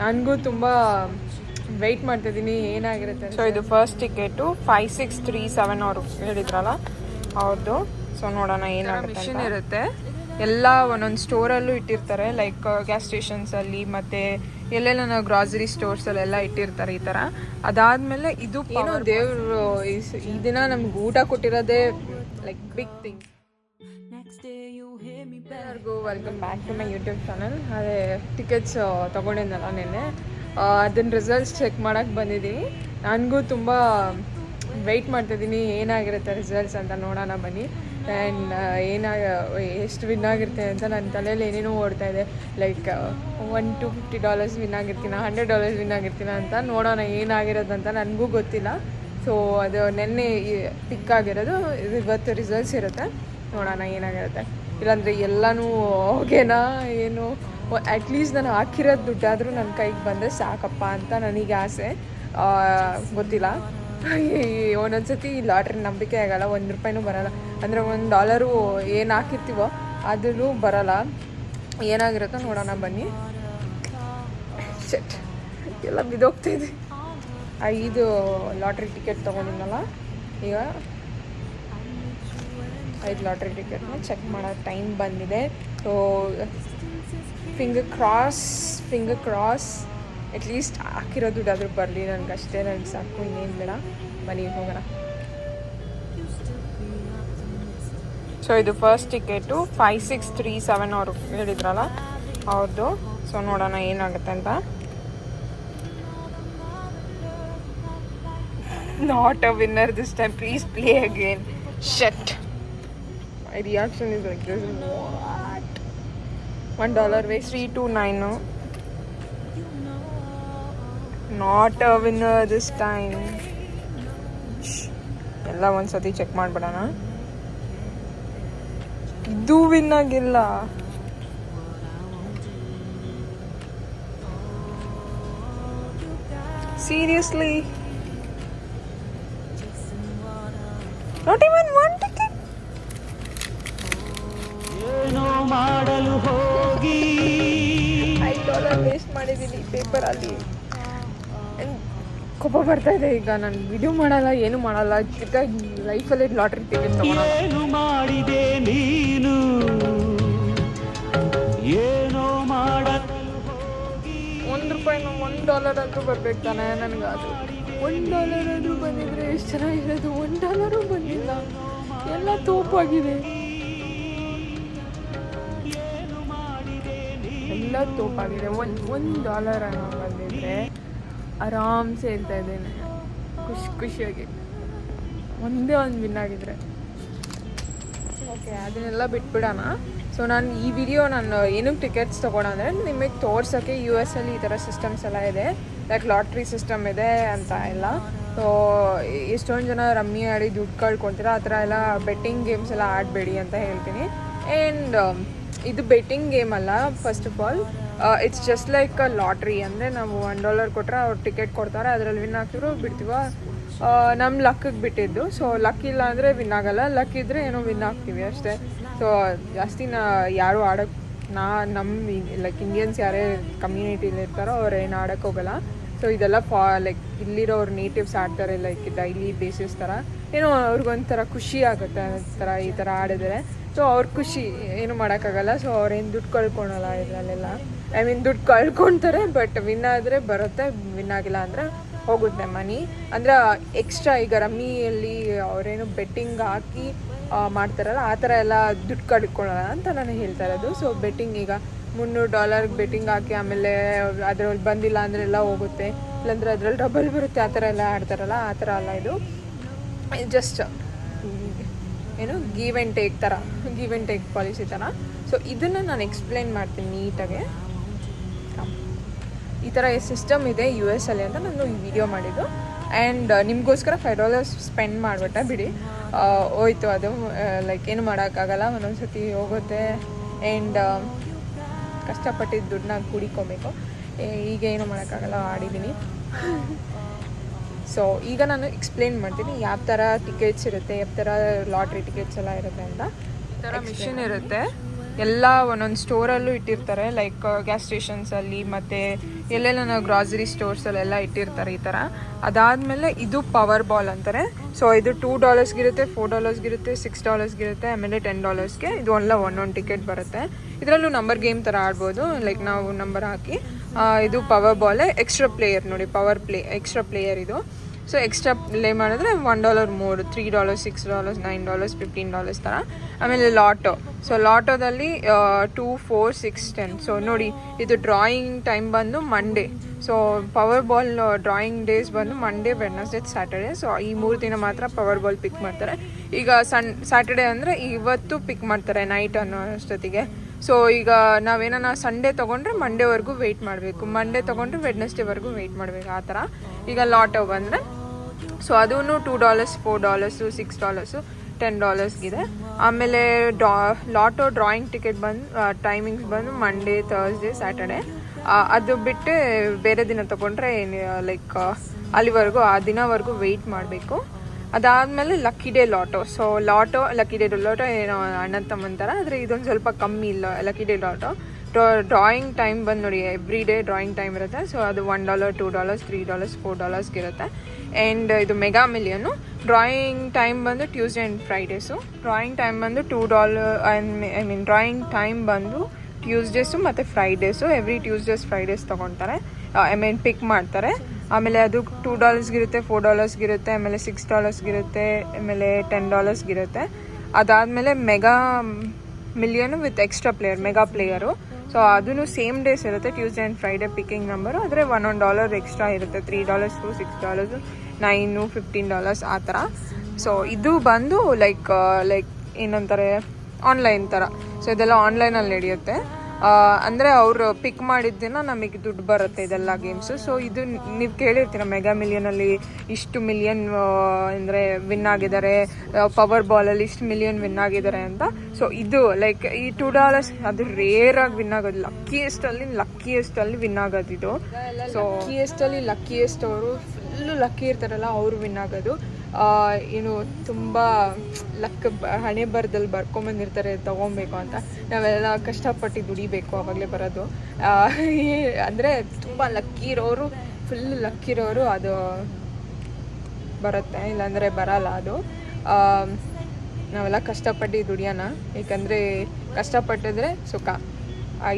ನನಗೂ ತುಂಬ ವೆಯ್ಟ್ ಮಾಡ್ತಿದ್ದೀನಿ ಏನಾಗಿರುತ್ತೆ ಸೊ ಇದು first ticket five six three seven ಅವರು ಹೇಳಿದ್ರಲ್ಲ ಅವ್ರದ್ದು ಸೊ ನೋಡೋಣ ಏನಾಗುತ್ತೆ ಮಿಷನ್ ಇರುತ್ತೆ. ಎಲ್ಲ ಒಂದೊಂದು ಸ್ಟೋರಲ್ಲೂ ಇಟ್ಟಿರ್ತಾರೆ ಲೈಕ್ ಗ್ಯಾಸ್ ಸ್ಟೇಷನ್ಸಲ್ಲಿ ಮತ್ತು ಎಲ್ಲೆಲ್ಲ ನಾವು ಗ್ರಾಸರಿ ಸ್ಟೋರ್ಸಲ್ಲೆಲ್ಲ ಇಟ್ಟಿರ್ತಾರೆ ಈ ಥರ. ಅದಾದಮೇಲೆ ಇದು ಏನೋ ದೇವರು ಈ ದಿನ ನಮ್ಗೆ ಊಟ ಕೊಟ್ಟಿರೋದೇ ಲೈಕ್ ಬಿಗ್ ಥಿಂಗ್ ಎಲ್ಲರಿಗೂ welcome back to my YouTube channel ಅದೇ ಟಿಕೆಟ್ಸ್ ತೊಗೊಂಡಿದ್ನಲ್ಲ ನಿನ್ನೆ. ಅದನ್ನ ರಿಸಲ್ಟ್ಸ್ ಚೆಕ್ ಮಾಡೋಕ್ಕೆ ಬಂದಿದ್ದೀನಿ ನನಗೂ ತುಂಬ ವೆಯ್ಟ್ ಮಾಡ್ತಿದ್ದೀನಿ ಏನಾಗಿರುತ್ತೆ ರಿಸಲ್ಟ್ಸ್ ಅಂತ ನೋಡೋಣ ಬನ್ನಿ. ಆ್ಯಂಡ್ ಏನಾಗ, ಎಷ್ಟು ವಿನ್ ಆಗಿರ್ತೀನಿ ಅಂತ ನನ್ನ ತಲೆಯಲ್ಲಿ ಏನೇನೋ ಓಡ್ತಾ ಇದೆ. Like one two fifty dollars win ಆಗಿರ್ತೀನ hundred dollars win ಆಗಿರ್ತೀನ ಅಂತ ನೋಡೋಣ ಏನಾಗಿರೋದಂತ ನನಗೂ ಗೊತ್ತಿಲ್ಲ. ಸೊ ಅದು ನೆನ್ನೆ ಪಿಕ್ ಆಗಿರೋದು ಇವತ್ತು ರಿಸಲ್ಟ್ಸ್ ಇರುತ್ತೆ. ನೋಡೋಣ ಏನಾಗಿರುತ್ತೆ. ಇಲ್ಲಾಂದರೆ ಎಲ್ಲನೂ ಹೋಗೇನಾ, ಏನು? ಅಟ್ಲೀಸ್ಟ್ ನಾನು ಹಾಕಿರೋದು ದುಡ್ಡಾದರೂ ನನ್ನ ಕೈಗೆ ಬಂದರೆ ಸಾಕಪ್ಪ ಅಂತ ನನಗೆ ಆಸೆ. ಗೊತ್ತಿಲ್ಲ. ಈ, ಒಂದೊಂದ್ಸತಿ ಲಾಟ್ರಿ ನಂಬಿಕೆ ಆಗಲ್ಲ, ಒಂದು ರೂಪಾಯಿನೂ ಬರಲ್ಲ. ಅಂದರೆ ಒಂದು ಡಾಲರು ಏನು ಹಾಕಿರ್ತೀವೋ ಅದೂ ಬರಲ್ಲ. ಏನಾಗಿರುತ್ತೋ ನೋಡೋಣ ಬನ್ನಿ. ಶೆಟ್ ಎಲ್ಲ ಬಿದ್ದೋಗ್ತಿದೆ ಐದು ಲಾಟ್ರಿ ಟಿಕೆಟ್ ತಗೊಂಡಿದ್ನಲ್ಲ? ಈಗ ಐದು ಲಾಟ್ರಿ ಟಿಕೆಟ್ನ ಚೆಕ್ ಮಾಡೋ ಟೈಮ್ ಬಂದಿದೆ. So finger cross finger cross at least ಹಾಕಿರೋ ದುಡ್ಡಾದರೂ ಬರಲಿ ನನಗೆ ಅಷ್ಟೇ ನನಗೆ ಸಾಕು, ಇನ್ನೇನು ಬೇಡ. ಬನ್ನಿ, ಹೋಗೋಣ. ಸೊ ಇದು first ticket five six three seven ಅವರು ಹೇಳಿದ್ರಲ್ಲ ಅವ್ರದ್ದು ಸೊ ನೋಡೋಣ ಏನಾಗುತ್ತೆ ಅಂತ. Not a winner this time please play again shut my reaction is like this what one dollar waste three two nine not a winner this time ಎಲ್ಲ ಒಂದ್ಸತಿ check ಮಾಡ್ಬಿಡೋಣ ಇದು ವಿನ್ ಆಗಿಲ್ಲ seriously not even one ticket ಐದು dollar waste ಮಾಡಿದ್ದೀನಿ ಪೇಪರಲ್ಲಿ ಕೋಪ ಬರ್ತಾ ಇದೆ. ಈಗ ನಾನು ವಿಡಿಯೋ ಮಾಡಲ್ಲ ಏನು ಮಾಡಲ್ಲ. ಲೈಫಲ್ಲಿ ಲಾಟ್ರಿ ಟಿಕೆಟ್ ಏನು ಮಾಡಿದೆ ನೀನು? ಏನೋ ಮಾಡ ಒಂದು ರೂಪಾಯಿ ಒಂದು ಡಾಲರ್ ಅಂತೂ ಬರ್ಬೇಕು ತಾನೆ ನನಗೆ ಅದು. ಒಂದು ಡಾಲರ್ ಆದರೂ ಬಂದಿದ್ರೆ ಎಷ್ಟು ಚೆನ್ನಾಗಿರೋದು. ಒಂದು ಡಾಲರು ಬಂದಿಲ್ಲ. ಎಲ್ಲ ತೋಪಾಗಿದೆ. ಎಲ್ಲ ತೋಪಾಗಿದೆ ಒಂದು ಒಂದು ಡಾಲರ್ ಅನ್ನೋ ಬಂದಿದ್ರೆ ಆರಾಮ್ಸೆ ಇರ್ತಾ ಇದ್ದೇನೆ. ಖುಷಿ, ಖುಷಿಯಾಗಿ. ಒಂದೇ ಒಂದು ವಿನ್ ಆಗಿದ್ರೆ. ಓಕೆ ಅದನ್ನೆಲ್ಲ ಬಿಟ್ಬಿಡೋಣ. ಸೊ ನಾನು ಈ ವಿಡಿಯೋ ನಾನು ಏನಕ್ಕೆ ಟಿಕೆಟ್ಸ್ ತೊಗೊಳಂದ್ರೆ ನಿಮಗೆ ತೋರ್ಸೋಕ್ಕೆ ಯು ಎಸ್ ಅಲ್ಲಿ ಈ ಥರ ಸಿಸ್ಟಮ್ಸ್ ಎಲ್ಲ ಇದೆ. ಲೈಕ್ ಲಾಟ್ರಿ ಸಿಸ್ಟಮ್ ಇದೆ ಅಂತ ಎಲ್ಲ. ಸೊ ಎಷ್ಟೊಂದು ಜನ ರಮ್ಮಿ ಆಡಿ ದುಡ್ಡು ಕಳ್ಕೊತೀರ, ಆ ಥರ ಎಲ್ಲ ಬೆಟ್ಟಿಂಗ್ ಗೇಮ್ಸ್ ಎಲ್ಲ ಆಡಬೇಡಿ ಅಂತ ಹೇಳ್ತೀನಿ. ಆ್ಯಂಡ್ ಇದು ಬೆಟ್ಟಿಂಗ್ ಗೇಮ್ ಅಲ್ಲ first of all it's just like a lottery ಅಂದರೆ ನಾವು ಒನ್ ಡಾಲರ್ ಕೊಟ್ಟರೆ ಅವ್ರು ಟಿಕೆಟ್ ಕೊಡ್ತಾರೆ, ಅದರಲ್ಲಿ ವಿನ್ ಹಾಕಿದ್ರು, ಬಿಡ್ತೀವ? ನಮ್ಮ ಲಕ್ಕಿಗೆ ಬಿಟ್ಟಿದ್ದು. ಸೊ ಲಕ್ ಇಲ್ಲ ಅಂದರೆ ವಿನ್ ಆಗಲ್ಲ. ಲಕ್ ಇದ್ದರೆ ಏನೋ ವಿನ್ ಆಗ್ತೀವಿ ಅಷ್ಟೇ. ಸೊ ಜಾಸ್ತಿ ನಾ ಯಾರು ಆಡೋಕ್ಕೆ ನಾ ನಮ್ಮ ಲೈಕ್ ಇಂಡಿಯನ್ಸ್ ಯಾರೇ ಕಮ್ಯುನಿಟಿಲಿ ಇರ್ತಾರೋ ಅವ್ರು ಏನು ಆಡೋಕ್ಕೆ ಹೋಗಲ್ಲ. ಸೊ ಇದೆಲ್ಲ ಫಾ ಲೈಕ್ ಇಲ್ಲಿರೋರು ನೇಟಿವ್ಸ್ ಆಡ್ತಾರೆ ಲೈಕ್ ಡೈಲಿ ಬೇಸಿಸ್ ಥರ. ಏನೋ ಅವ್ರಿಗೊಂಥರ ಖುಷಿ ಆಗುತ್ತೆ ಥರ ಈ ಥರ ಆಡಿದರೆ. ಸೊ ಅವ್ರ ಖುಷಿ ಏನು ಮಾಡೋಕ್ಕಾಗಲ್ಲ. ಸೊ ಅವ್ರೇನು ದುಡ್ಡು ಕಳ್ಕೊಳಲ್ಲ ಇದರಲ್ಲೆಲ್ಲ. ಐ ಮೀನ್ ದುಡ್ಡು ಕಳ್ಕೊಳ್ತಾರೆ ಬಟ್ ವಿನ್ ಆದರೆ ಬರುತ್ತೆ ವಿನ್ ಆಗಿಲ್ಲ ಅಂದರೆ ಹೋಗುತ್ತೆ ಮನಿ ಅಂದ್ರೆ ಎಕ್ಸ್ಟ್ರಾ ಈಗ ರಮ್ಮಿಯಲ್ಲಿ ಅವರೇನು ಬೆಟ್ಟಿಂಗ್ ಹಾಕಿ ಮಾಡ್ತಾರಲ್ಲ, ಆ ಥರ ಎಲ್ಲ ದುಡ್ಡು ಕಳ್ಕೊಳ್ಳೋಣ ಅಂತ ನಾನು ಹೇಳ್ತಾ ಇರೋದು. ಸೊ ಬೆಟ್ಟಿಂಗ್ ಈಗ ಮುನ್ನೂರು ಡಾಲರ್ಗೆ ಬೆಟ್ಟಿಂಗ್ ಹಾಕಿ ಆಮೇಲೆ ಅದ್ರಲ್ಲಿ ಬಂದಿಲ್ಲ ಅಂದರೆ ಎಲ್ಲ ಹೋಗುತ್ತೆ. ಇಲ್ಲಾಂದ್ರೆ ಅದ್ರಲ್ಲಿ ಡಬಲ್ ಬರುತ್ತೆ. ಆ ಥರ ಎಲ್ಲ ಆಡ್ತಾರಲ್ಲ, ಆ ಥರ ಅಲ್ಲ ಇದು. ಜಸ್ಟ್ ಏನು ಗೀವ್ ಆ್ಯಂಡ್ ಟೇಕ್ ಥರ ಗೀವ್ ಆ್ಯಂಡ್ ಟೇಕ್ ಪಾಲಿಸಿ ಥರ. ಸೊ ಇದನ್ನು ನಾನು ಎಕ್ಸ್ಪ್ಲೈನ್ ಮಾಡ್ತೀನಿ ನೀಟಾಗೆ. ಈ ಥರ ಸಿಸ್ಟಮ್ ಇದೆ ಯು ಎಸ್ ಅಲ್ಲಿ ಅಂತ ನಾನು ಈ ವಿಡಿಯೋ ಮಾಡಿದ್ದು. ಆ್ಯಂಡ್ ನಿಮಗೋಸ್ಕರ ಫೈವ್ ಡಾಲರ್ಸ್ ಸ್ಪೆಂಡ್ ಮಾಡಿಬಿಟ್ಟೆ, ಬಿಡಿ. ಹೋಯ್ತು ಅದು ಲೈಕ್ ಏನು ಮಾಡೋಕ್ಕಾಗಲ್ಲ ಒಂದೊಂದು ಸತಿ ಹೋಗುತ್ತೆ ಆ್ಯಂಡ್ ಕಷ್ಟಪಟ್ಟಿದ್ದು ದುಡ್ಡನ್ನ ಕುಡಿಕೊಬೇಕು. ಈಗ ಏನು ಮಾಡೋಕ್ಕಾಗಲ್ಲ ಆಡಿದ್ದೀನಿ. ಸೊ ಈಗ ನಾನು ಎಕ್ಸ್ಪ್ಲೇನ್ ಮಾಡ್ತೀನಿ ಯಾವ ಥರ ಟಿಕೆಟ್ಸ್ ಇರುತ್ತೆ ಯಾವ ಥರ ಲಾಟ್ರಿ ಟಿಕೆಟ್ಸ್ ಎಲ್ಲ ಇರುತ್ತೆ ಅಂತ. ಈ ಥರ ಮಿಷಿನ್ ಇರುತ್ತೆ. ಎಲ್ಲ ಒಂದೊಂದು ಸ್ಟೋರಲ್ಲೂ ಇಟ್ಟಿರ್ತಾರೆ ಲೈಕ್ ಗ್ಯಾಸ್ ಸ್ಟೇಷನ್ಸಲ್ಲಿ ಮತ್ತು ಎಲ್ಲೆಲ್ಲ ನಾವು ಗ್ರಾಸರಿ ಸ್ಟೋರ್ಸಲ್ಲೆಲ್ಲ ಇಟ್ಟಿರ್ತಾರೆ ಈ ಥರ ಅದಾದಮೇಲೆ ಇದು ಪವರ್ ಬಾಲ್ ಅಂತಾರೆ. ಸೊ ಇದು ಟೂ ಡಾಲರ್ಸ್ಗಿರುತ್ತೆ ಫೋರ್ ಡಾಲರ್ಸ್ಗಿರುತ್ತೆ ಸಿಕ್ಸ್ ಡಾಲರ್ಸ್ಗಿರುತ್ತೆ ಆಮೇಲೆ ಟೆನ್ ಡಾಲರ್ಸ್ಗೆ ಇದು ಎಲ್ಲ ಒಂದೊಂದು ಟಿಕೆಟ್ ಬರುತ್ತೆ. ಇದರಲ್ಲೂ ನಂಬರ್ ಗೇಮ್ ಥರ ಆಡ್ಬೋದು ಲೈಕ್ ನಾವು ನಂಬರ್ ಹಾಕಿ. ಇದು ಪವರ್ ಬಾಲ್ ಎಕ್ಸ್ಟ್ರಾ ಪ್ಲೇಯರ್ ನೋಡಿ ಪವರ್ ಪ್ಲೇ ಎಕ್ಸ್ಟ್ರಾ ಪ್ಲೇಯರ್ ಇದು. ಸೊ ಎಕ್ಸ್ಟ್ರಾ ಪ್ಲೇ ಮಾಡಿದ್ರೆ ಒನ್ ಡಾಲರ್ ಮೂರು three dollars six dollars nine dollars fifteen dollars ಥರ ಆಮೇಲೆ lotto so ಲಾಟೋದಲ್ಲಿ two four six ten so ನೋಡಿ, ಇದು ಡ್ರಾಯಿಂಗ್ ಟೈಮ್ ಬಂದು Monday so power ball drawing days ಬಂದು Monday Wednesday Saturday so ಈ ಮೂರು ದಿನ ಮಾತ್ರ ಪವರ್ ಬಾಲ್ ಪಿಕ್ ಮಾಡ್ತಾರೆ. ಈಗ ಸನ್ ಸ್ಯಾಟರ್ಡೇ ಅಂದರೆ ಇವತ್ತು ಪಿಕ್ ಮಾಡ್ತಾರೆ ನೈಟ್ ಅನ್ನೋ ಅಷ್ಟೊತ್ತಿಗೆ ಸೊ ಈಗ ನಾವೇನ ಸಂಡೇ ತೊಗೊಂಡ್ರೆ ಮಂಡೇವರೆಗೂ ವೆಯ್ಟ್ ಮಾಡಬೇಕು. ಮಂಡೇ ತೊಗೊಂಡ್ರೆ ವೆಡ್ನಸ್ಡೇವರೆಗೂ ವೆಯ್ಟ್ ಮಾಡಬೇಕು, ಆ ಥರ ಈಗ ಲಾಟೋ ಬಂದರೆ ಸೊ ಅದೂ two dollars four dollars six dollars ten ಡಾಲರ್ಸ್ಗಿದೆ ಆಮೇಲೆ ಡಾ ಲಾಟೋ ಡ್ರಾಯಿಂಗ್ ಟಿಕೆಟ್ ಬಂದು ಟೈಮಿಂಗ್ಸ್ ಬಂದು ಮಂಡೇ ಥರ್ಸ್ಡೇ ಸ್ಯಾಟರ್ಡೆ ಅದು ಬಿಟ್ಟು ಬೇರೆ ದಿನ ತೊಗೊಂಡ್ರೆ ಲೈಕ್ ಅಲ್ಲಿವರೆಗೂ, ಆ ದಿನವರೆಗೂ ವೆಯ್ಟ್ ಮಾಡಬೇಕು. ಅದಾದಮೇಲೆ lucky day lotto so lotto lucky day lotto ಏನೋ ಅಣ್ಣ ತಮ್ಮಂತಾರೆ ಆದರೆ ಇದೊಂದು ಸ್ವಲ್ಪ ಕಮ್ಮಿ ಇಲ್ಲ lucky day lotto drawing time ಬಂದು ನೋಡಿ ಎವ್ರಿ ಡೇ ಡ್ರಾಯಿಂಗ್ ಟೈಮ್ ಇರುತ್ತೆ. ಸೊ ಅದು one dollar two dollars three dollars four ಡಾಲರ್ಸ್ಗೆ ಇರುತ್ತೆ. ಆ್ಯಂಡ್ ಇದು ಮೆಗಾ ಮಿಲಿಯನ್ನು ಡ್ರಾಯಿಂಗ್ ಟೈಮ್ ಬಂದು Tuesday and Fridays drawing time ಬಂದು two dollar I mean drawing time ಬಂದು Tuesdays ಮತ್ತು Fridays every Tuesdays Fridays ತೊಗೊತಾರೆ. I mean pick ಮಾಡ್ತಾರೆ. ಆಮೇಲೆ ಅದು ಟೂ ಡಾಲರ್ಸ್ಗಿರುತ್ತೆ ಫೋರ್ ಡಾಲರ್ಸ್ಗಿರುತ್ತೆ ಆಮೇಲೆ ಸಿಕ್ಸ್ ಡಾಲರ್ಸ್ಗಿರುತ್ತೆ ಆಮೇಲೆ ಟೆನ್ ಡಾಲರ್ಸ್ಗಿರುತ್ತೆ ಅದಾದಮೇಲೆ mega million with extra player mega player so ಅದೂ ಸೇಮ್ ಡೇಸ್ ಇರುತ್ತೆ. Tuesday and Friday picking number ಆದರೆ ಒನ್ ಒನ್ ಡಾಲರ್ ಎಕ್ಸ್ಟ್ರಾ ಇರುತ್ತೆ three dollars six dollars nine fifteen dollars ಆ ಥರ. ಸೊ ಇದು ಬಂದು ಲೈಕ್ ಲೈಕ್ ಏನಂತಾರೆ ಆನ್ಲೈನ್ ಥರ ಸೊ ಇದೆಲ್ಲ ಆನ್ಲೈನಲ್ಲಿ ನಡೆಯುತ್ತೆ. ಅಂದರೆ ಅವರು ಪಿಕ್ ಮಾಡಿದ್ದಿನ ನಮಗೆ ದುಡ್ಡು ಬರುತ್ತೆ ಇದೆಲ್ಲ ಗೇಮ್ಸು ಸೊ ಇದು ನೀವು ಕೇಳಿರ್ತೀರ ಮೆಗಾ ಮಿಲಿಯನಲ್ಲಿ ಇಷ್ಟು ಮಿಲಿಯನ್ ಅಂದರೆ ವಿನ್ ಆಗಿದ್ದಾರೆ ಪವರ್ ಬಾಲಲ್ಲಿ ಇಷ್ಟು ಮಿಲಿಯನ್ ವಿನ್ ಆಗಿದ್ದಾರೆ ಅಂತ. ಸೊ ಇದು ಲೈಕ್ ಈ ಟೂ ಡಾಲರ್ಸ್ ಅದು ರೇರಾಗಿ ವಿನ್ ಆಗೋದು ಲಕ್ಕಿಯೆಸ್ಟಲ್ಲಿ ಲಕ್ಕಿಯೆಸ್ಟಲ್ಲಿ ವಿನ್ ಆಗೋದು ಇದು ಸೊ ಲಕ್ಕಿಯೆಸ್ಟಲ್ಲಿ ಲಕ್ಕಿಯೆಸ್ಟ್ ಅವರು ಫುಲ್ಲು ಲಕ್ಕಿ ಇರ್ತಾರಲ್ಲ, ಅವರು ವಿನ್ ಆಗೋದು. ಏನು, ತುಂಬ ಲಕ್ ಹಣೆ ಬರದಲ್ಲಿ ಬರ್ಕೊಂಬಂದಿರ್ತಾರೆ ತೊಗೊಬೇಕು ಅಂತ. ನಾವೆಲ್ಲ ಕಷ್ಟಪಟ್ಟು ದುಡಿಬೇಕು ಆವಾಗಲೇ ಬರೋದು. ಅಂದರೆ ತುಂಬ ಲಕ್ಕಿ ಇರೋರು ಫುಲ್ ಲಕ್ಕಿರೋರು ಅದು ಬರುತ್ತೆ. ಇಲ್ಲಾಂದರೆ ಬರಲ್ಲ ಅದು. ನಾವೆಲ್ಲ ಕಷ್ಟಪಟ್ಟು ದುಡಿಯೋಣ. ಏಕೆಂದರೆ ಕಷ್ಟಪಟ್ಟಿದ್ರೆ ಸುಖ.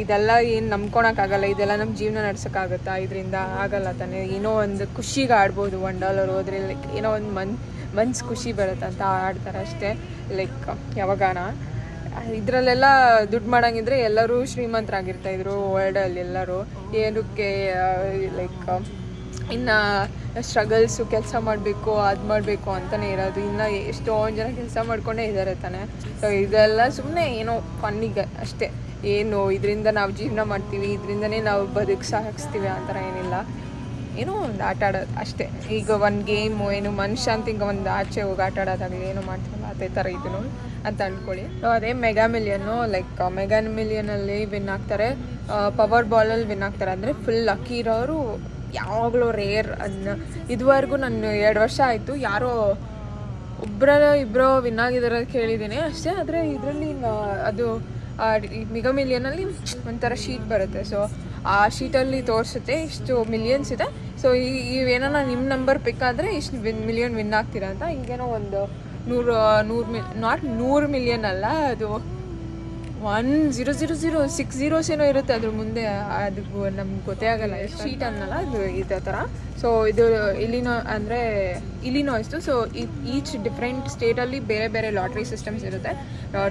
ಇದೆಲ್ಲ ಏನು ನಂಬ್ಕೊಳಕ್ಕಾಗಲ್ಲ ಇದೆಲ್ಲ ನಮ್ಮ ಜೀವನ ನಡ್ಸೋಕ್ಕಾಗತ್ತಾ? ಇದರಿಂದ ಆಗಲ್ಲ ತಾನೇ. ಏನೋ ಒಂದು ಖುಷಿಗೆ ಆಡ್ಬೋದು ಒನ್ ಡಾಲರ್ ಹೋದ್ರೆ ಲೈಕ್ ಏನೋ ಒಂದು ಮನ್, ಮನ್ಸು ಖುಷಿ ಬರುತ್ತೆ ಅಂತ ಆಡ್ತಾರೆ ಅಷ್ಟೇ. ಲೈಕ್ ಯಾವಾಗಾನ. ಇದರಲ್ಲೆಲ್ಲ ದುಡ್ಡು ಮಾಡಂಗಿದ್ರೆ ಎಲ್ಲರೂ ಶ್ರೀಮಂತರಾಗಿರ್ತಾಯಿದ್ರು ವರ್ಲ್ಡಲ್ಲಿ ಎಲ್ಲರೂ. ಏನಕ್ಕೆ ಲೈಕ್ ಇನ್ನು ಸ್ಟ್ರಗಲ್ಸು ಕೆಲಸ ಮಾಡಬೇಕು, ಅದು ಮಾಡಬೇಕು ಅಂತಲೇ ಇರೋದು. ಇನ್ನು ಎಷ್ಟೊಂದು ಜನ ಕೆಲಸ ಮಾಡ್ಕೊಂಡೇ ಇದ್ದಾರೆ ತಾನೆ. ಸೊ ಇದೆಲ್ಲ ಸುಮ್ಮನೆ ಏನೋ ಫನ್ನಿಗೆ ಅಷ್ಟೇ. ಏನು, ಇದರಿಂದ ನಾವು ಜೀವನ ಮಾಡ್ತೀವಿ, ಇದರಿಂದನೇ ನಾವು ಬದುಕು ಸಾಗಿಸ್ತೀವಿ ಆ ಥರ ಏನಿಲ್ಲ. ಏನೋ ಒಂದು ಆಟ ಆಡೋದು ಅಷ್ಟೇ. ಈಗ ಒಂದು ಗೇಮು ಏನು ಮನುಷ್ಯ ಅಂತ ಈಗ ಒಂದು ಆಚೆ ಹೋಗಿ ಆಟ ಆಡೋದಾಗಲಿ ಏನೋ ಮಾಡ್ತೀವಲ್ಲ, ಅದೇ ಥರ ಇದನ್ನು ಅಂತ ಅಂದ್ಕೊಳ್ಳಿ. ಸೊ ಅದೇ ಮೆಗಾ ಮಿಲಿಯನ್ನು ಲೈಕ್ ಮೆಗಾ ಮಿಲಿಯನಲ್ಲಿ ವಿನ್ ಆಗ್ತಾರೆ. ಪವರ್ ಬಾಲಲ್ಲಿ ವಿನ್ ಆಗ್ತಾರೆ. ಅಂದರೆ ಫುಲ್ ಲಕ್ಕಿ ಇರೋರು ಯಾವಾಗಲೂ ರೇರ್ ಅದನ್ನ ಇದುವರೆಗೂ ನಾನು ಎರಡು ವರ್ಷ ಆಯಿತು, ಯಾರೋ ಒಬ್ಬರ ಇಬ್ಬರೋ ವಿನ್ ಆಗಿದ್ದಾರೆ ಕೇಳಿದ್ದೀನಿ. ಅಷ್ಟೇ, ಆದರೆ ಇದರಲ್ಲಿ ಅದು ಮಿಗ ಮಿಲಿಯನಲ್ಲಿ ಒಂಥರ ಶೀಟ್ ಬರುತ್ತೆ. ಸೊ ಆ ಶೀಟಲ್ಲಿ ತೋರಿಸುತ್ತೆ ಇಷ್ಟು ಮಿಲಿಯನ್ಸ್ ಇದೆ. ಸೊ ಈ ಇವೇನೋ ನಿಮ್ಮ ನಂಬರ್ ಪಿಕ್ ಆದರೆ ಇಷ್ಟು ವಿನ್ ಮಿಲಿಯನ್ ವಿನ್ ಆಗ್ತೀರಾ ಅಂತ. ಹಿಂಗೇನೋ ಒಂದು ನೂರು ನೂರು ಮಿ ನಾಟ್ ನೂರು ಮಿಲಿಯನ್ ಅಲ್ಲ ಅದು. One zero zero zero six zeros ಏನೋ ಇರುತ್ತೆ ಅದ್ರ ಮುಂದೆ. ಅದು ನಮ್ಗೆ ಗೊತ್ತೇ ಆಗಲ್ಲ ಶೀಟ್ ಅನ್ನಲ್ಲ ಅದು ಇದೇ ಥರ ಸೊ ಇದು ಇಲ್ಲಿನೋ ಅಂದರೆ ಇಷ್ಟು ಸೊ ಈಚ್ ಡಿಫ್ರೆಂಟ್ ಸ್ಟೇಟಲ್ಲಿ ಬೇರೆ ಬೇರೆ ಲಾಟ್ರಿ ಸಿಸ್ಟಮ್ಸ್ ಇರುತ್ತೆ.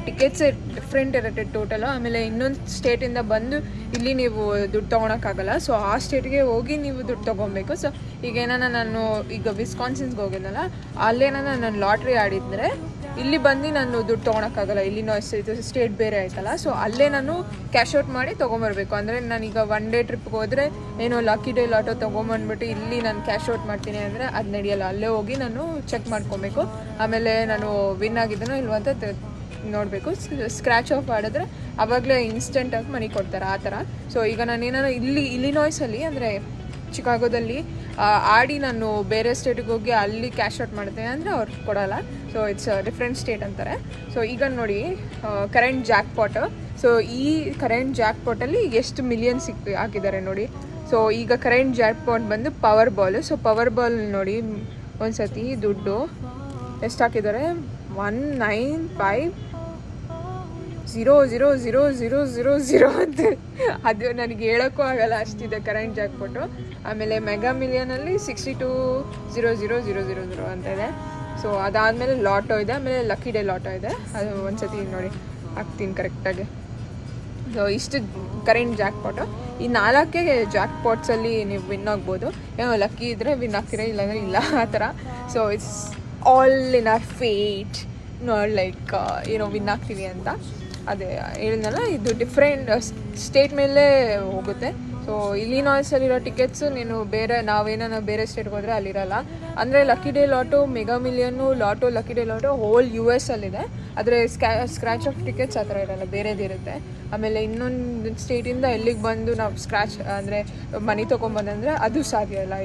ಟಿಕೆಟ್ಸ್ ಡಿಫ್ರೆಂಟ್ ಇರುತ್ತೆ ಟೋಟಲು ಆಮೇಲೆ ಇನ್ನೊಂದು ಸ್ಟೇಟಿಂದ ಬಂದು ಇಲ್ಲಿ ನೀವು ದುಡ್ಡು ತೊಗೊಳಕ್ಕಾಗಲ್ಲ ಸೊ ಆ ಸ್ಟೇಟ್ಗೆ ಹೋಗಿ ನೀವು ದುಡ್ಡು ತೊಗೊಬೇಕು. ಸೊ ಈಗ ಏನಾನ ನಾನು ಈಗ ವಿಸ್ಕಾನ್ಸಿನ್ಸ್ಗೆ ಹೋಗಿದ್ನಲ್ಲ, ಅಲ್ಲೇನಾನ ನಾನು ಲಾಟ್ರಿ ಆಡಿದ್ರೆ ಇಲ್ಲಿ ಬಂದು ನಾನು ದುಡ್ಡು ತೊಗೊಳಕ್ಕಾಗಲ್ಲ. ಇಲ್ಲಿ ಇದು ಸ್ಟೇಟ್ ಬೇರೆ ಆಯ್ತಲ್ಲ. ಸೊ ಅಲ್ಲೇ ನಾನು ಕ್ಯಾಶ್ ಔಟ್ ಮಾಡಿ ತೊಗೊಂಬರ್ಬೇಕು. ಅಂದರೆ ನಾನೀಗ ಒನ್ ಡೇ ಟ್ರಿಪ್ಗೆ ಹೋದರೆ ಏನೋ ಲಕ್ಕಿ ಡೇ ಲಾಟೋ ತೊಗೊಂಬಂದ್ಬಿಟ್ಟು ಇಲ್ಲಿ ನಾನು ಕ್ಯಾಶ್ ಔಟ್ ಮಾಡ್ತೀನಿ ಅಂದರೆ ಅದು ನಡೆಯಲ್ಲ. ಅಲ್ಲೇ ಹೋಗಿ ನಾನು ಚೆಕ್ ಮಾಡ್ಕೊಬೇಕು. ಆಮೇಲೆ ನಾನು ವಿನ್ ಆಗಿದ್ದನೋ ಇಲ್ವ ಅಂತ ನೋಡಬೇಕು. ಸ್ಕ್ರ್ಯಾಚ್ ಆಫ್ ಮಾಡಿದ್ರೆ ಆವಾಗಲೇ ಇನ್ಸ್ಟೆಂಟಾಗಿ ಮನೆ ಕೊಡ್ತಾರೆ ಆ ಥರ. ಸೊ ಈಗ ನಾನು ಇಲ್ಲಿ ಇಲ್ಲಿ ಇಲಿನಾಯ್ಸಲ್ಲಿ ಅಂದರೆ ಚಿಕಾಗೋದಲ್ಲಿ ಆಡಿ ನಾನು ಬೇರೆ ಸ್ಟೇಟಿಗೆ ಹೋಗಿ ಅಲ್ಲಿ ಕ್ಯಾಶ್ ಔಟ್ ಮಾಡ್ತೇನೆ ಅಂದರೆ ಅವ್ರು ಕೊಡೋಲ್ಲ. ಸೊ ಇಟ್ಸ್ ಡಿಫ್ರೆಂಟ್ ಸ್ಟೇಟ್ ಅಂತಾರೆ. ಸೊ ಈಗ ನೋಡಿ ಕರೆಂಟ್ ಜಾಕ್ ಪಾಟ್ ಸೊ ಈ ಕರೆಂಟ್ ಜಾಕ್ ಪಾಟಲ್ಲಿ ಎಷ್ಟು ಮಿಲಿಯನ್ ಸಿಕ್, ಹಾಕಿದ್ದಾರೆ ನೋಡಿ. ಸೊ ಈಗ ಕರೆಂಟ್ ಜಾಕ್ ಪಾಟ್ ಬಂದು power ball so power ball ನೋಡಿ ಒಂದು ಸತಿ ದುಡ್ಡು ಎಷ್ಟು ಹಾಕಿದ್ದಾರೆ? One nine five zero zero zero zero zero zero ಅಂತ. ಅದು ನನಗೆ ಹೇಳೋಕ್ಕೂ ಆಗಲ್ಲ, ಅಷ್ಟಿದೆ ಕರೆಂಟ್ ಜಾಕ್ಪೊಟ್ಟು ಆಮೇಲೆ mega ಮಿಲಿಯನಲ್ಲಿ sixty two zero zero zero zero zero ಅಂತ ಇದೆ. ಸೊ ಅದಾದಮೇಲೆ ಲಾಟೋ ಇದೆ, ಆಮೇಲೆ ಲಕ್ಕಿ ಡೇ ಲಾಟೋ ಇದೆ. ಅದು ಒಂದ್ಸತಿ ನೋಡಿ, ಹಾಕ್ತೀನಿ ಕರೆಕ್ಟಾಗಿ ಸೊ ಇಷ್ಟು ಕರೆಂಟ್ ಜಾಕ್ ಪಾಟು ಈ ನಾಲ್ಕೇ ಜಾಕ್ ಪಾಟ್ಸಲ್ಲಿ ನೀವು ವಿನ್ ಆಗ್ಬೋದು. ಏನೋ ಲಕ್ಕಿ ಇದ್ದರೆ ವಿನ್ ಆಗ್ತೀರಾ, ಇಲ್ಲಾಂದರೆ ಇಲ್ಲ, ಆ ಥರ. So it's all in our fate not like ಏನೋ ವಿನ್ ಆಗ್ತೀವಿ ಅಂತ. ಅದೇ, ಹೇಳಿದ್ನಲ್ಲ, ಇದು ಡಿಫ್ರೆಂಟ್ ಸ್ಟೇಟ್ ಮೇಲೆ ಹೋಗುತ್ತೆ. ಸೊ ಇಲಿನಾಯ್ಸಲ್ಲಿರೋ ಟಿಕೆಟ್ಸು ನೀನು ಬೇರೆ ನಾವೇನ ಬೇರೆ ಸ್ಟೇಟ್ಗೆ ಹೋದರೆ ಅಲ್ಲಿರಲ್ಲ. ಅಂದರೆ lucky day lotto mega million lotto lucky day lotto whole U S ಅಲ್ಲಿದೆ. ಆದರೆ ಸ್ಕ್ಯಾ ಸ್ಕ್ರ್ಯಾಚ್ ಆಫ್ ಟಿಕೆಟ್ಸ್ ಆ ಥರ ಇರಲ್ಲ ಬೇರೆದಿರುತ್ತೆ ಆಮೇಲೆ ಇನ್ನೊಂದು ಸ್ಟೇಟಿಂದ ಎಲ್ಲಿಗೆ ಬಂದು ನಾವು ಸ್ಕ್ರ್ಯಾಚ್ ಅಂದರೆ ಮನಿ ತೊಗೊಂಬಂದಂದರೆ ಅದು ಸಾಧ್ಯ ಇಲ್ಲ.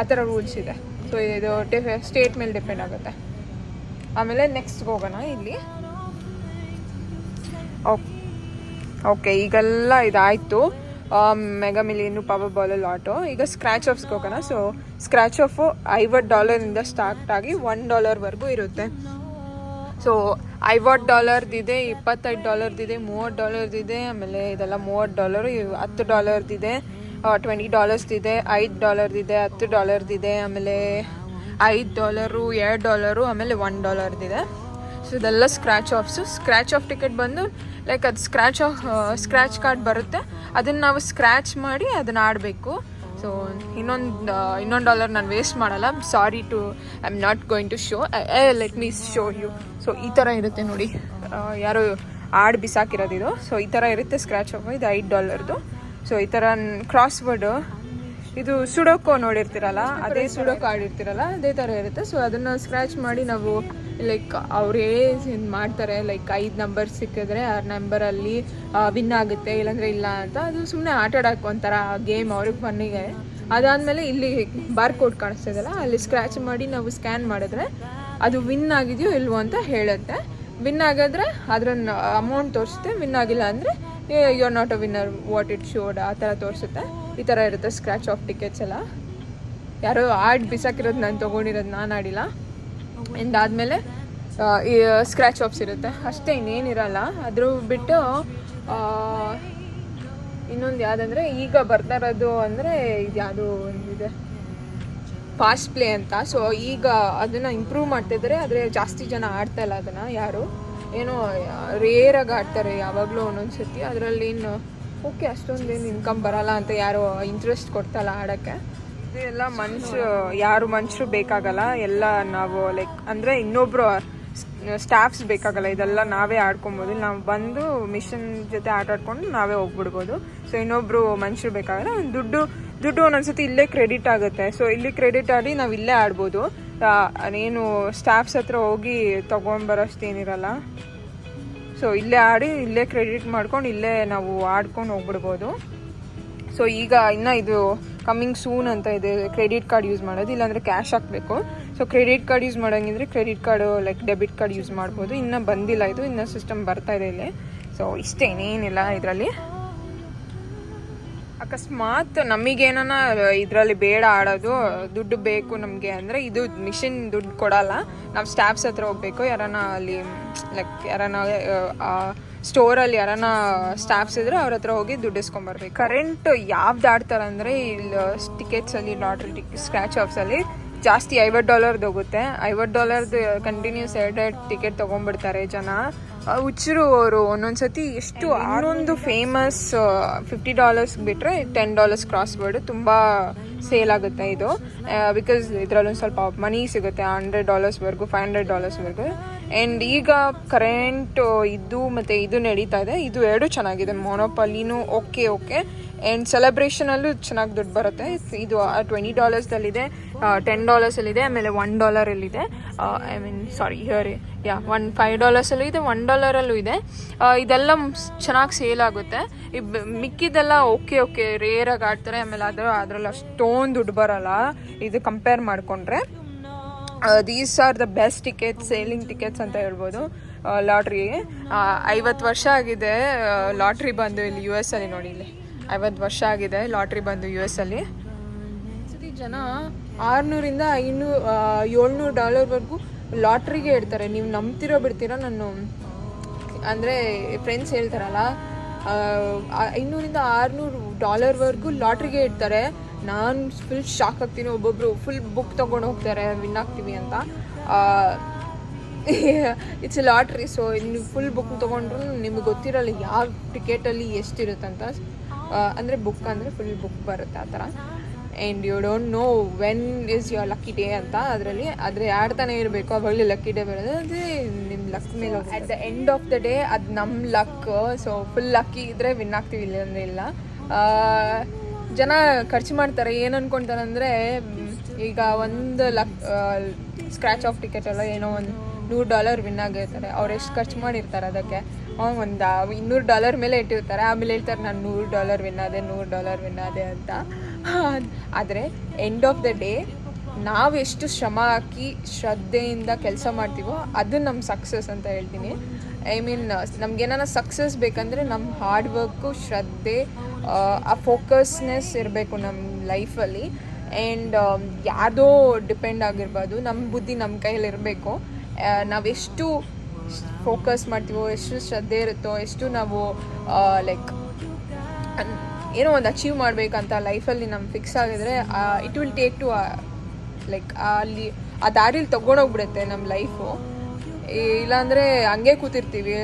ಆ ಥರ ರೂಲ್ಸ್ ಇದೆ. ಸೊ ಇದು ಸ್ಟೇಟ್ ಮೇಲೆ ಡಿಪೆಂಡ್ ಆಗುತ್ತೆ. ಆಮೇಲೆ ನೆಕ್ಸ್ಟ್ಗೆ ಹೋಗೋಣ ಇಲ್ಲಿ. ಓಕೆ ಈಗೆಲ್ಲ ಇದಾಯಿತು. ಮೆಗಾ ಮಿಲಿಯನ್ನು ಪವರ್ ಬಾಲಲ್ಲಿ ಆಟೋ. ಈಗ ಸ್ಕ್ರ್ಯಾಚ್ ಆಫ್ಸ್ಗೆ ಹೋಗೋಣ. ಸೊ ಸ್ಕ್ರ್ಯಾಚ್ ಆಫು ಐವತ್ತು ಡಾಲರಿಂದ ಸ್ಟಾರ್ಟ್ ಆಗಿ ಒನ್ ಡಾಲರ್ವರೆಗೂ ಇರುತ್ತೆ. ಸೊ ಐವತ್ತು ಡಾಲರ್ದಿದೆ ಇಪ್ಪತ್ತೈದು ಡಾಲರ್ದಿದೆ ಮೂವತ್ತು ಡಾಲರ್ದಿದೆ ಆಮೇಲೆ ಇದೆಲ್ಲ ಮೂವತ್ತು ಡಾಲರು ಹತ್ತು ಡಾಲರ್ದಿದೆ ಟ್ವೆಂಟಿ ಡಾಲರ್ಸ್ದಿದೆ ಐದು ಡಾಲರ್ದಿದೆ ಹತ್ತು ಡಾಲರ್ದಿದೆ ಆಮೇಲೆ ಐದು ಡಾಲರು ಎರಡು ಡಾಲರು ಆಮೇಲೆ ಒನ್ ಡಾಲರ್ದಿದೆ ಸೊ ಇದೆಲ್ಲ scratch offs scratch off ticket ಬಂದು ಲೈಕ್ ಅದು ಸ್ಕ್ರ್ಯಾಚ್ ಆಫ್ ಸ್ಕ್ರ್ಯಾಚ್ ಕಾರ್ಡ್ ಬರುತ್ತೆ. ಅದನ್ನು ನಾವು ಸ್ಕ್ರ್ಯಾಚ್ ಮಾಡಿ ಅದನ್ನು ಆಡಬೇಕು. ಸೊ ಇನ್ನೊಂದು ಇನ್ನೊಂದು ಡಾಲರ್ ನಾನು ವೇಸ್ಟ್ ಮಾಡಲ್ಲ. Sorry to I am not going to show let me show you so ಈ ಥರ ಇರುತ್ತೆ ನೋಡಿ. ಯಾರು ಆಡ್ ಬಿಸಾಕಿರೋದು ಇದು. ಸೊ ಈ ಥರ ಇರುತ್ತೆ ಸ್ಕ್ರ್ಯಾಚ್ ಆಫ್ ಇದು ಐದು ಡಾಲರ್ದು ಸೊ ಈ ಥರ ಕ್ರಾಸ್ ವರ್ಡು ಇದು ಸುಡೋಕೋ ನೋಡಿರ್ತೀರಲ್ಲ, ಅದೇ ಸುಡೋಕೋ ಆಡಿರ್ತೀರಲ್ಲ, ಅದೇ ಥರ ಇರುತ್ತೆ. ಸೊ ಅದನ್ನು ಸ್ಕ್ರ್ಯಾಚ್ ಮಾಡಿ ನಾವು ಲೈಕ್ ಅವರೇ ಮಾಡ್ತಾರೆ ಲೈಕ್ ಐದು ನಂಬರ್ ಸಿಕ್ಕಿದ್ರೆ ಆ ನಂಬರಲ್ಲಿ ವಿನ್ ಆಗುತ್ತೆ, ಇಲ್ಲಾಂದರೆ ಇಲ್ಲ ಅಂತ. ಅದು ಸುಮ್ಮನೆ ಆಟ ಆಡೋಕೆ ಒಂಥರ ಗೇಮ್ ಅವ್ರಿಗೆ ಫನ್ನಿಗೆ ಅದಾದಮೇಲೆ ಇಲ್ಲಿ ಬಾರ್ ಕೋಡ್ ಕಾಣಿಸ್ತದಲ್ಲ ಅಲ್ಲಿ ಸ್ಕ್ರ್ಯಾಚ್ ಮಾಡಿ ನಾವು ಸ್ಕ್ಯಾನ್ ಮಾಡಿದ್ರೆ ಅದು ವಿನ್ ಆಗಿದೆಯೋ ಇಲ್ವೋ ಅಂತ ಹೇಳುತ್ತೆ. ವಿನ್ ಆಗಿದ್ರೆ ಅದರ ಅಮೌಂಟ್ ತೋರಿಸುತ್ತೆ ವಿನ್ ಆಗಿಲ್ಲ ಅಂದರೆ you are not a winner what it showed ಆ ಥರ ತೋರಿಸುತ್ತೆ. ಈ ಥರ ಇರುತ್ತೆ ಸ್ಕ್ರ್ಯಾಚ್ ಆಫ್ ಟಿಕೆಟ್ಸ್ ಎಲ್ಲ. ಯಾರೋ ಆಡ್ ಬಿಸಾಕಿರೋದು ನಾನು ತೊಗೊಂಡಿರೋದು ನಾನು ಆಡಿಲ್ಲ. ಇಂದಾದಮೇಲೆ ಈ ಸ್ಕ್ರ್ಯಾಚ್ ಆಫ್ಸ್ ಇರುತ್ತೆ. ಅಷ್ಟೇ ಇನ್ನೇನಿರಲ್ಲ. ಅದ್ರ ಬಿಟ್ಟು ಇನ್ನೊಂದು ಯಾವುದಂದ್ರೆ, ಈಗ ಬರ್ತಾ ಇರೋದು ಅಂದರೆ ಇದು ಯಾವುದು ಒಂದಿದೆ ಫಾಸ್ಟ್ ಪ್ಲೇ ಅಂತ. ಸೊ ಈಗ ಅದನ್ನು ಇಂಪ್ರೂವ್ ಮಾಡ್ತಿದ್ದಾರೆ ಆದರೆ ಜಾಸ್ತಿ ಜನ ಆಡ್ತಾ ಇಲ್ಲ ಅದನ್ನು ಯಾರು. ಏನೋ ರೇರಾಗಿ ಆಡ್ತಾರೆ ಯಾವಾಗಲೂ ಒಂದೊಂದು ಸತಿ ಅದರಲ್ಲಿ ಓಕೆ ಅಷ್ಟೊಂದೇನು ಇನ್ಕಮ್ ಬರಲ್ಲ ಅಂತ ಯಾರು ಇಂಟ್ರೆಸ್ಟ್ ಕೊಡ್ತಲ್ಲ ಆಡೋಕ್ಕೆ. ಎಲ್ಲ ಮನುಷ್ಯ ಯಾರು ಮನುಷ್ಯರು ಬೇಕಾಗಲ್ಲ. ಎಲ್ಲ ನಾವು ಲೈಕ್ ಅಂದರೆ ಇನ್ನೊಬ್ರು ಸ್ಟಾಫ್ಸ್ ಬೇಕಾಗಲ್ಲ. ಇದೆಲ್ಲ ನಾವೇ ಆಡ್ಕೊಬೋದು. ನಾವು ಬಂದು ಮಿಷನ್ ಜೊತೆ ಆಟ ಆಡ್ಕೊಂಡು ನಾವೇ ಹೋಗ್ಬಿಡ್ಬೋದು. ಸೊ ಇನ್ನೊಬ್ರು ಮನುಷ್ಯರು ಬೇಕಾಗಲ್ಲ. ಒಂದು ದುಡ್ಡು ದುಡ್ಡು ಒಂದೊಂದ್ಸತಿ ಇಲ್ಲೇ ಕ್ರೆಡಿಟ್ ಆಗುತ್ತೆ. ಸೊ ಇಲ್ಲಿ ಕ್ರೆಡಿಟ್ ಆಡಿ ನಾವು ಇಲ್ಲೇ ಆಡ್ಬೋದು. ಏನು ಸ್ಟಾಫ್ಸ್ ಹತ್ರ ಹೋಗಿ ತೊಗೊಂಬರೋಷ್ಟೇನಿರಲ್ಲ ಸೊ ಇಲ್ಲೇ ಆಡಿ, ಇಲ್ಲೇ ಕ್ರೆಡಿಟ್ ಮಾಡ್ಕೊಂಡು ಇಲ್ಲೇ ನಾವು ಆಡ್ಕೊಂಡು ಹೋಗ್ಬಿಡ್ಬೋದು. ಸೊ ಈಗ ಇನ್ನು ಇದು ಕಮ್ಮಿಂಗ್ ಸೂನ್ ಅಂತ ಇದೆ. ಕ್ರೆಡಿಟ್ ಕಾರ್ಡ್ ಯೂಸ್ ಮಾಡೋದು. ಇಲ್ಲಾಂದರೆ ಕ್ಯಾಶ್ ಹಾಕಬೇಕು. So credit card use ಮಾಡೋಂಗಿದ್ರೆ credit card like debit card use ಮಾಡ್ಬೋದು. ಇನ್ನೂ ಬಂದಿಲ್ಲ ಇದು. ಇನ್ನೂ ಸಿಸ್ಟಮ್ ಬರ್ತಾ ಇದೆ ಇಲ್ಲಿ. ಸೊ ಇಷ್ಟೇನೇನಿಲ್ಲ ಇದರಲ್ಲಿ. ಅಕಸ್ಮಾತ್ ನಮಗೇನ ಇದರಲ್ಲಿ ಬೇಡ ಆಡೋದು, ದುಡ್ಡು ಬೇಕು ನಮಗೆ ಅಂದರೆ ಇದು ಮಿಷಿನ್ ದುಡ್ಡು ಕೊಡಲ್ಲ. ನಾವು ಸ್ಟಾಫ್ಸ್ ಹತ್ರ ಹೋಗ್ಬೇಕು, ಯಾರನ್ನ ಅಲ್ಲಿ ಲೈಕ್ ಯಾರನ್ನ ಸ್ಟೋರಲ್ಲಿ ಯಾರನ್ನ ಸ್ಟಾಫ್ಸ್ ಇದ್ರೆ ಅವ್ರ ಹತ್ರ ಹೋಗಿ ದುಡ್ಡು ಇಸ್ಕೊಂಬರ್ಬೇಕು. ಕರೆಂಟ್ ಯಾವ್ದು ಆಡ್ತಾರೆ ಅಂದರೆ, ಇಲ್ಲಿ ಟಿಕೆಟ್ಸಲ್ಲಿ ಲಾಟ್ರಿ ಟಿಕ್ ಸ್ಕ್ರ್ಯಾಚ್ ಆಫ್ಸಲ್ಲಿ ಜಾಸ್ತಿ ಐವತ್ತು ಡಾಲರ್ದು ಹೋಗುತ್ತೆ. ಐವತ್ತು ಡಾಲರ್ದು ಕಂಟಿನ್ಯೂಸ್ ಎರಡೆರಡು ಟಿಕೆಟ್ ತೊಗೊಂಡ್ಬಿಡ್ತಾರೆ ಜನ. ಹುಚ್ಚರು ಅವರು. ಒಂದೊಂದ್ಸತಿ ಎಷ್ಟು ಇನ್ನೊಂದು ಫೇಮಸ್ ಫಿಫ್ಟಿ ಡಾಲರ್ಸ್ ಬಿಟ್ಟರೆ ಟೆನ್ ಡಾಲರ್ಸ್ ಕ್ರಾಸ್ ವರ್ಡ್ ತುಂಬ ಸೇಲ್ ಆಗುತ್ತೆ ಇದು. ಬಿಕಾಸ್ ಇದರಲ್ಲೊಂದು ಸ್ವಲ್ಪ ಮನಿ ಸಿಗುತ್ತೆ ಹಂಡ್ರೆಡ್ ಡಾಲರ್ಸ್ವರೆಗೂ ಫೈವ್ ಹಂಡ್ರೆಡ್ ಡಾಲರ್ಸ್ವರೆಗೂ ಆ್ಯಂಡ್ ಈಗ ಕರೆಂಟ್ ಇದು ಮತ್ತು ಇದು ನಡೀತಾ ಇದೆ. ಇದು ಎರಡೂ ಚೆನ್ನಾಗಿದೆ. ಮೊನೋಪಲಿನೂ ಓಕೆ ಓಕೆ ಆ್ಯಂಡ್ ಸೆಲೆಬ್ರೇಷನಲ್ಲೂ ಚೆನ್ನಾಗಿ ದುಡ್ಡು ಬರುತ್ತೆ. ಇದು ಟ್ವೆಂಟಿ ಡಾಲರ್ಸಲ್ಲಿದೆ ಟೆನ್ ಡಾಲರ್ಸಲ್ಲಿದೆ ಆಮೇಲೆ one ಡಾಲರಲ್ಲಿದೆ I mean sorry here yeah one five ಡಾಲರ್ಸಲ್ಲೂ ಇದೆ ಒನ್ ಡಾಲರಲ್ಲೂ ಇದೆ. ಇದೆಲ್ಲ ಚೆನ್ನಾಗಿ ಸೇಲ್ ಆಗುತ್ತೆ. ಈ ಮಿಕ್ಕಿದೆಲ್ಲ ಓಕೆ ಓಕೆ ರೇರಾಗಿ ಆಡ್ತಾರೆ. ಆಮೇಲೆ ಅದರ, ಅದರಲ್ಲಿ ಅಷ್ಟೊಂದು ದುಡ್ಡು ಬರಲ್ಲ. ಇದು ಕಂಪೇರ್ ಮಾಡಿಕೊಂಡ್ರೆ these are the best tickets selling tickets ಅಂತ ಹೇಳ್ಬೋದು ಲಾಟ್ರಿ ಐವತ್ತು ವರ್ಷ ಆಗಿದೆ ಲಾಟ್ರಿ ಬಂದು ಇಲ್ಲಿ ಯು ಎಸ್ ಅಲ್ಲಿ ನೋಡಿ ಇಲ್ಲಿ. ಐವತ್ತು ವರ್ಷ ಆಗಿದೆ ಲಾಟ್ರಿ ಬಂದು ಯು ಎಸ್ ಅಲ್ಲಿ. ಸತಿ ಜನ ಆರುನೂರಿಂದ ಐನೂರು ಏಳ್ನೂರು ಡಾಲರ್ವರೆಗೂ ಲಾಟ್ರಿಗೆ ಇಡ್ತಾರೆ ನೀವು ನಂಬ್ತಿರೋ ಬಿಡ್ತೀರೋ? ನಾನು ಅಂದರೆ ಫ್ರೆಂಡ್ಸ್ ಹೇಳ್ತಾರಲ್ಲ ಐನೂರಿಂದ ಆರುನೂರು ಡಾಲರ್ವರೆಗೂ ಲಾಟ್ರಿಗೆ ಇಡ್ತಾರೆ. ನಾನು ಫುಲ್ ಶಾಕ್ ಆಗ್ತೀನಿ. ಒಬ್ಬೊಬ್ಬರು ಫುಲ್ ಬುಕ್ ತೊಗೊಂಡು ಹೋಗ್ತಾರೆ ವಿನ್ ಆಗ್ತೀವಿ ಅಂತ. ಇಟ್ಸ್ ಲಾಟ್ರಿ ಸೊ ನೀವು ಫುಲ್ ಬುಕ್ ತೊಗೊಂಡ್ರು ನಿಮಗೆ ಗೊತ್ತಿರಲ್ಲ ಯಾವ ಟಿಕೆಟಲ್ಲಿ ಎಷ್ಟಿರುತ್ತಂತ. ಅಂದರೆ ಬುಕ್ ಅಂದರೆ ಫುಲ್ ಬುಕ್ ಬರುತ್ತೆ ಆ ಥರ. And you don't know when is your lucky day ಅಂತ ಅದರಲ್ಲಿ, ಆದರೆ ಆಡ್ತಾನೆ ಇರಬೇಕು ಅವಾಗಲೇ ಲಕ್ಕಿ ಡೇ ಬರೋದು, ಅದೇ ನಿಮ್ಮ ಲಕ್ ಮೇಲೆ at the end of the day ಅದು ನಮ್ಮ ಲಕ್ ಸೊ ಫುಲ್ ಲಕ್ಕಿ ಇದ್ದರೆ ವಿನ್ ಆಗ್ತೀವಿ ಇಲ್ಲ ಅಂದರೆ ಇಲ್ಲ. ಜನ ಖರ್ಚು ಮಾಡ್ತಾರೆ, ಏನು ಅಂದ್ಕೊಳ್ತಾರೆ ಅಂದರೆ ಈಗ ಒಂದು ಲಕ್ ಸ್ಕ್ರ್ಯಾಚ್ ಆಫ್ ಟಿಕೆಟ್ ಎಲ್ಲ ಏನೋ ಒಂದು ನೂರು ಡಾಲರ್ ವಿನ್ ಆಗಿರ್ತಾರೆ ಅವ್ರು ಎಷ್ಟು ಖರ್ಚು ಮಾಡಿರ್ತಾರೆ ಅದಕ್ಕೆ. ಒಂದು ಇನ್ನೂರು ಡಾಲರ್ ಮೇಲೆ ಇಟ್ಟಿರ್ತಾರೆ. ಆಮೇಲೆ ಹೇಳ್ತಾರೆ ನಾನು ನೂರು ಡಾಲರ್ ವಿನ್ ಆದೆ ನೂರು ಡಾಲರ್ ವಿನ್ ಅಂತ. ಆದರೆ ಎಂಡ್ ಆಫ್ ದ ಡೇ ನಾವು ಎಷ್ಟು ಶ್ರಮ ಹಾಕಿ ಶ್ರದ್ಧೆಯಿಂದ ಕೆಲಸ ಮಾಡ್ತೀವೋ ಅದು ನಮ್ಮ ಸಕ್ಸಸ್ ಅಂತ ಹೇಳ್ತೀನಿ. ಐ ಮೀನ್ ನಮ್ಗೇನಾರ ಸಕ್ಸಸ್ ಬೇಕಂದರೆ ನಮ್ಮ ಹಾರ್ಡ್ ವರ್ಕು ಶ್ರದ್ಧೆ ಆ, ಫೋಕಸ್ನೆಸ್ ಇರಬೇಕು ನಮ್ಮ ಲೈಫಲ್ಲಿ ಆ್ಯಂಡ್ ಯಾವುದೋ ಡಿಪೆಂಡ್ ಆಗಿರ್ಬೋದು ನಮ್ಮ ಬುದ್ಧಿ ನಮ್ಮ ಕೈಯಲ್ಲಿ ಇರಬೇಕು ನಾವೆಷ್ಟು ಫೋಕಸ್ ಮಾಡ್ತೀವೋ, ಎಷ್ಟು ಶ್ರದ್ಧೆ ಇರುತ್ತೋ, ಎಷ್ಟು ನಾವು ಲೈಕ್ ಏನೋ ಒಂದು ಅಚೀವ್ ಮಾಡಬೇಕಂತ ಲೈಫಲ್ಲಿ ನಮ್ಗೆ ಫಿಕ್ಸ್ ಆಗಿದ್ರೆ it will take to like ಅಲ್ಲಿ, ಆ ದಾರಿಲಿ ತೊಗೊಂಡೋಗ್ಬಿಡುತ್ತೆ ನಮ್ಮ ಲೈಫು ಇಲ್ಲಾಂದರೆ ಹಂಗೆ ಕೂತಿರ್ತೀವಿ.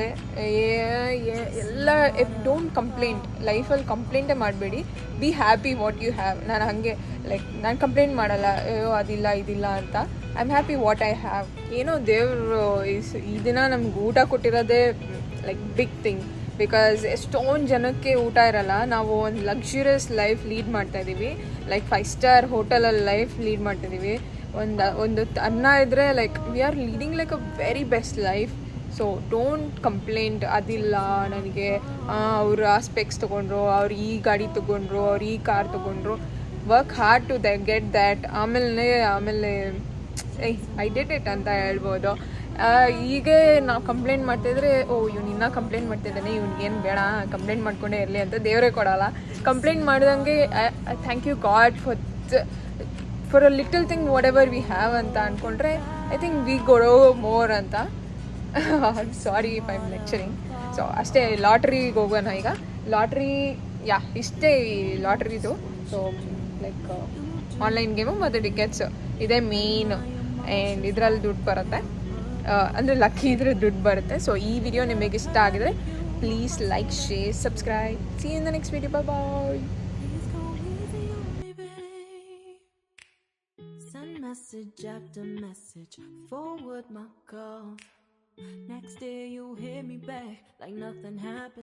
ಎಲ್ಲ ಇಫ್ ಡೋಂಟ್ ಕಂಪ್ಲೇಂಟ್ ಲೈಫಲ್ಲಿ ಕಂಪ್ಲೇಂಟೇ ಮಾಡಬೇಡಿ. Be happy what you have ನಾನು ಹಾಗೆ ಲೈಕ್ ನಾನು ಕಂಪ್ಲೇಂಟ್ ಮಾಡಲ್ಲ. ಅಯ್ಯೋ, ಅದಿಲ್ಲ, ಇದಿಲ್ಲ ಅಂತ. I am happy what I have ಏನೋ ದೇವರು ಈ ದಿನ ನಮ್ಗೆ ಊಟ ಕೊಟ್ಟಿರೋದೇ ಲೈಕ್ ಬಿಗ್ ಥಿಂಗ್ ಬಿಕಾಸ್ ಎಷ್ಟೊಂದು ಜನಕ್ಕೆ ಊಟ ಇರಲ್ಲ, ನಾವು ಒಂದು ಲಕ್ಸುರಿಯಸ್ ಲೈಫ್ ಲೀಡ್ ಮಾಡ್ತಾ ಇದ್ದೀವಿ ಲೈಕ್ ಫೈವ್ ಸ್ಟಾರ್ ಹೋಟೆಲಲ್ಲಿ ಲೈಫ್ ಲೀಡ್ ಮಾಡ್ತಾ ಇದ್ದೀವಿ ಒಂದು ಒಂದು ಅನ್ನ ಇದ್ದರೆ like we are leading like a very best life so don't complaint ಅದಿಲ್ಲ ನನಗೆ. ಅವರು ಆ ಸ್ಪೆಕ್ಸ್ ತೊಗೊಂಡ್ರು, ಅವ್ರು ಈ ಗಾಡಿ ತೊಗೊಂಡ್ರು, ಅವ್ರು ಈ ಕಾರ್ ತೊಗೊಂಡ್ರು. Work hard to the get that ಆಮೇಲೆ ಆಮೇಲೆ ಐ ಡಿಡ್ ಇಟ್ ಅಂತ ಹೇಳ್ಬೋದು. ಹೀಗೆ ನಾವು ಕಂಪ್ಲೇಂಟ್ ಮಾಡ್ತಿದ್ರೆ, ಓ, ಇವ್ನು ಇನ್ನೂ ಕಂಪ್ಲೇಂಟ್ ಮಾಡ್ತಿದ್ದಾನೆ ಇವ್ನಿಗೇನು ಬೇಡ ಕಂಪ್ಲೇಂಟ್ ಮಾಡ್ಕೊಂಡೇ ಇರಲಿ ಅಂತ ದೇವರೇ ಕೊಡಲ್ಲ. ಕಂಪ್ಲೇಂಟ್ ಮಾಡ್ದಂಗೆ thank you God for for a little thing whatever we have ಅಂತ ಅಂದ್ಕೊಂಡ್ರೆ ಐ ಥಿಂಕ್ ವಿ ಗೊಡೋ ಮೋರ್ ಅಂತ. Sorry if I am lecturing so ಅಷ್ಟೇ ಲಾಟ್ರಿಗೆ ಹೋಗೋಣ ಈಗ. ಲಾಟ್ರಿ ಯಾ ಇಷ್ಟೇ ಈ ಲಾಟ್ರಿದು ಸೊ ಲೈಕ್ ಆನ್ಲೈನ್ ಗೇಮು ಮತ್ತು ಟಿಕೆಟ್ಸ್ ಇದೇ ಮೇನ್ ಆ್ಯಂಡ್ ಇದರಲ್ಲಿ ದುಡ್ಡು ಬರುತ್ತೆ. ಅಂದರೆ ಲಕ್ಕಿ ಇದ್ರೆ ದುಡ್ಡು ಬರುತ್ತೆ. ಸೊ ಈ ವಿಡಿಯೋ ನಿಮಗೆ ಇಷ್ಟ ಆಗಿದ್ರೆ please like share subscribe see in the next video bye Send message after message, forward my call. Next day you hit me back. Like nothing happened.